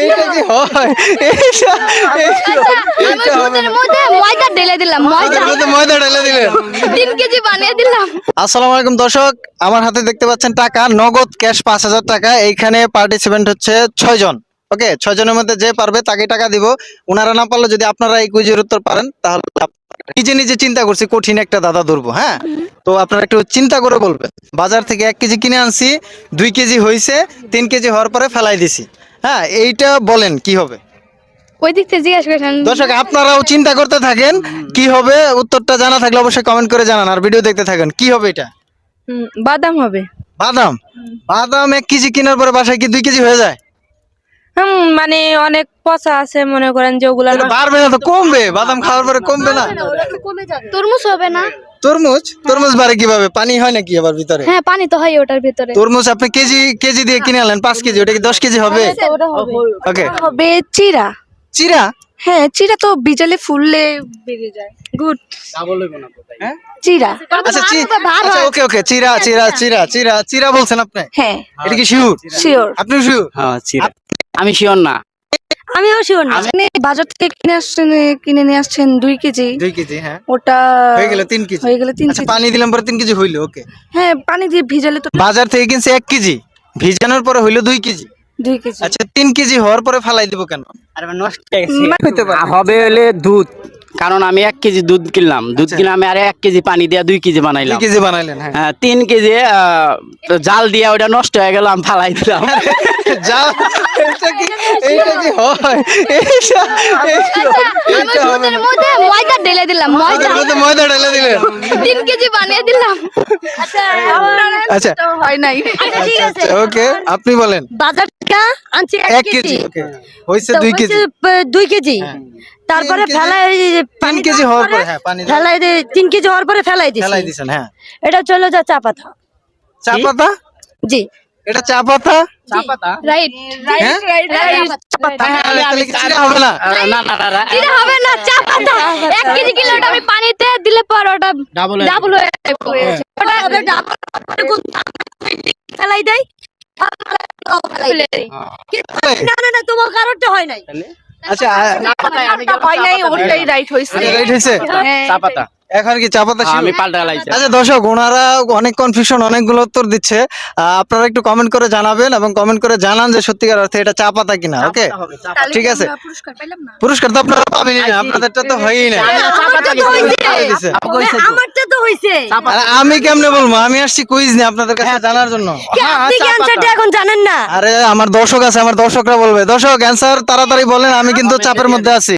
এইটা কি হয়? এইটা এইটা হবে না। মধ্যে ময়দা ঢেলে দিলাম ময়দা। মধ্যে ময়দা ঢেলে দিলেন তিন কেজি বানিয়ে দিলাম। আসসালামু আলাইকুম দর্শক আমার হাতে দেখতে পাচ্ছেন টাকা নগদ ক্যাশ পাঁচ হাজার টাকা। এইখানে পার্টিসিপেন্ট হচ্ছে জন। ওকে ছয় জনের মধ্যে যে পারবে তাকে টাকা দিব। ওনারা না পারলে যদি আপনারা এই কুইজের উত্তর পারেন তাহলে নিজে নিজে চিন্তা করছি কঠিন একটা দাদা ধরবো হ্যাঁ? তো আপনারা একটু চিন্তা করে বলবেন। বাজার থেকে এক কেজি কিনে আনছি দুই কেজি হয়েছে তিন কেজি হওয়ার পরে ফেলাই দিছি। হ্যাঁ এইটা বলেন কি হবে? ওই দিক থেকে জিজ্ঞাসা করেছেন। দর্শক আপনারাও চিন্তা করতে থাকেন কি হবে? উত্তরটা জানা থাকলে অবশ্যই কমেন্ট করে জানান আর ভিডিও দেখতে থাকেন কি হবে এটা? বাদাম হবে। বাদাম? বাদাম এক কেজি কেনার পরে বাসায় কি দুই কেজি হয়ে যায়? হুম মানে অনেক পচা আছে মনে করেন যে ওগুলা বাড়বে না তো কমবে বাদাম খাওয়ার পরে কমবে না। তরমুজ হবে না? তরমুজ? তরমুজ বাড়ে কীভাবে? পানি হয় নাকি আবার ভিতরে? হ্যাঁ পানি তো হয় ওটার ভিতরে। তরমুজ আপনি কেজি কেজি দিয়ে কিনে আনলেন পাঁচ কেজি ওটা কি দশ কেজি হবে? ওকে। হবে চিরা। চিরা? হ্যাঁ চিরা তো বিজালে ফুললে বেরিয়ে যায়। গুড। হ্যাঁ? চিরা। আচ্ছা চি- আচ্ছা ওকে ওকে চিরা চিরা চিরা। চিরা চিরা বলছেন আপনি? হ্যাঁ। এটা কি শিউর শিওর। আপনি শিউর হ্যাঁ চিরা। আমি শিওর না। আমিও শিওর না। আপনি বাজার থেকে কিনে আসছেন কিনে নিয়ে আসছেন দুই কেজি? দুই কেজি হ্যাঁ। ওটা হয়ে গেল তিন কেজি। হয়ে গেল তিন আচ্ছা কেজি। পানি দিলাম পরে তিন কেজি হইল ওকে। হ্যাঁ পানি দিয়ে ভিজালে তো বাজার থেকে কিনছে এক কেজি ভিজানোর পরে হইল দুই কেজি। দুই কেজি। আচ্ছা তিন কেজি হওয়ার পরে ফালাই দিব কেন? আরে নষ্ট হবে হলে দুধ। কারণ আমি এক কেজি দুধ কিনলাম। দুধ কিনে আমি আর এক কেজি পানি দিয়ে দুই কেজি বানাইলাম। কেজি বানাইলেন হ্যাঁ। হ্যাঁ, তিন কেজি আহ, জাল দিয়ে ওটা নষ্ট হয়ে গেল আমি ফালাই দিলাম। যা এটা কি এইটা কি হয়? এইটা এইটা হবে না। ময়দা ঢেলে দিলাম ময়দা ময়দা ঢেলে দিলেন। তিন কেজি বানিয়ে দিলাম। আচ্ছা হয় নাই। আচ্ছা ওকে আপনি বলেন। বাজার আনছি এক কেজি ওকে। হইছে কেজি। দুই কেজি। তারপরে তিন কেজি- ফেলাই তিন কেজি হওয়ার পরে হ্যাঁ পানি ফেলাই দিয়ে তিন কেজি হওয়ার পরে ফেলাই দিছি। ফেলাই দিছেন হ্যাঁ। এটা চলে যা চা পাতা। চা পাতা? জি। এটা চা পাতা? রাইট হ্যাঁ? হবে না? না না না, না এটা হবে না চা পাতা। কেজি আমি পানিতে দিলে পর ওটা ডাবল হয়ে যাবে। ওটা হবে ডাবল। ফেলাই দেয়? না না না তোমার কারণটা হয় নাই। আচ্ছা হয় নাই ওটাই রাইট হয়েছে রাইট হয়েছে চা পাতা। এখন কি চা পাতা আমি শিওর? পাল্টা লাইছি আচ্ছা দর্শক ওনারা অনেক কনফিউশন অনেকগুলো উত্তর দিচ্ছে। আপনারা একটু কমেন্ট করে জানাবেন এবং কমেন্ট করে জানান যে সত্যিকার অর্থে এটা চা পাতা কিনা ওকে ঠিক আছে। পুরস্কার পাইলাম না? পুরস্কার তো আপনারা পাবেনই না আপনাদেরটা তো হয়ই না। আমারটা তো হইছে। আমি কেমনে বলব? আমি আসছি কুইজ নিয়ে আপনাদের কাছে জানার জন্য। আপনি কি অ্যানসারটা এখন জানেন না? আরে আমার দর্শক আছে আমার দর্শকরা বলবে। দর্শক অ্যান্সার তাড়াতাড়ি বলেন আমি কিন্তু চাপের মধ্যে আছি।